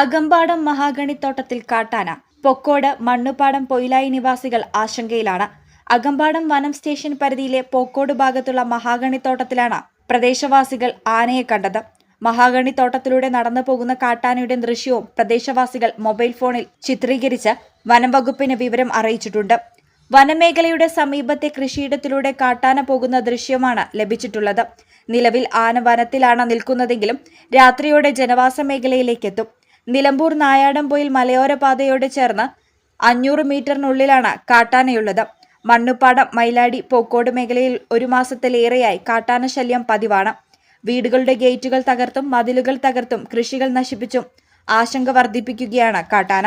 അകമ്പാടം മഹാഗണിത്തോട്ടത്തിൽ കാട്ടാന പൊക്കോട് മണ്ണുപാടം പൊയിലായി നിവാസികൾ ആശങ്കയിലാണ്. അകമ്പാടം വനം സ്റ്റേഷൻ പരിധിയിലെ പൊക്കോട് ഭാഗത്തുള്ള മഹാഗണിത്തോട്ടത്തിലാണ് പ്രദേശവാസികൾ ആനയെ കണ്ടത്. മഹാഗണിത്തോട്ടത്തിലൂടെ നടന്നു പോകുന്ന കാട്ടാനയുടെ ദൃശ്യവും പ്രദേശവാസികൾ മൊബൈൽ ഫോണിൽ ചിത്രീകരിച്ച് വനംവകുപ്പിന് വിവരം അറിയിച്ചിട്ടുണ്ട്. വനമേഖലയുടെ സമീപത്തെ കൃഷിയിടത്തിലൂടെ കാട്ടാന പോകുന്ന ദൃശ്യമാണ് ലഭിച്ചിട്ടുള്ളത്. നിലവിൽ ആന വനത്തിലാണ് നിൽക്കുന്നതെങ്കിലും രാത്രിയോടെ ജനവാസ മേഖലയിലേക്കെത്തും. നിലമ്പൂർ നായാടംപൊയിൽ മലയോരപാതയോട് ചേർന്ന് അഞ്ഞൂറ് മീറ്ററിനുള്ളിലാണ് കാട്ടാനയുള്ളത്. മണ്ണുപ്പാടം മൈലാടി പോക്കോട് മേഖലയിൽ ഒരു മാസത്തിലേറെയായി കാട്ടാന ശല്യം പതിവാണ്. വീടുകളുടെ ഗേറ്റുകൾ തകർത്തും മതിലുകൾ തകർത്തും കൃഷികൾ നശിപ്പിച്ചും ആശങ്ക വർദ്ധിപ്പിക്കുകയാണ് കാട്ടാന.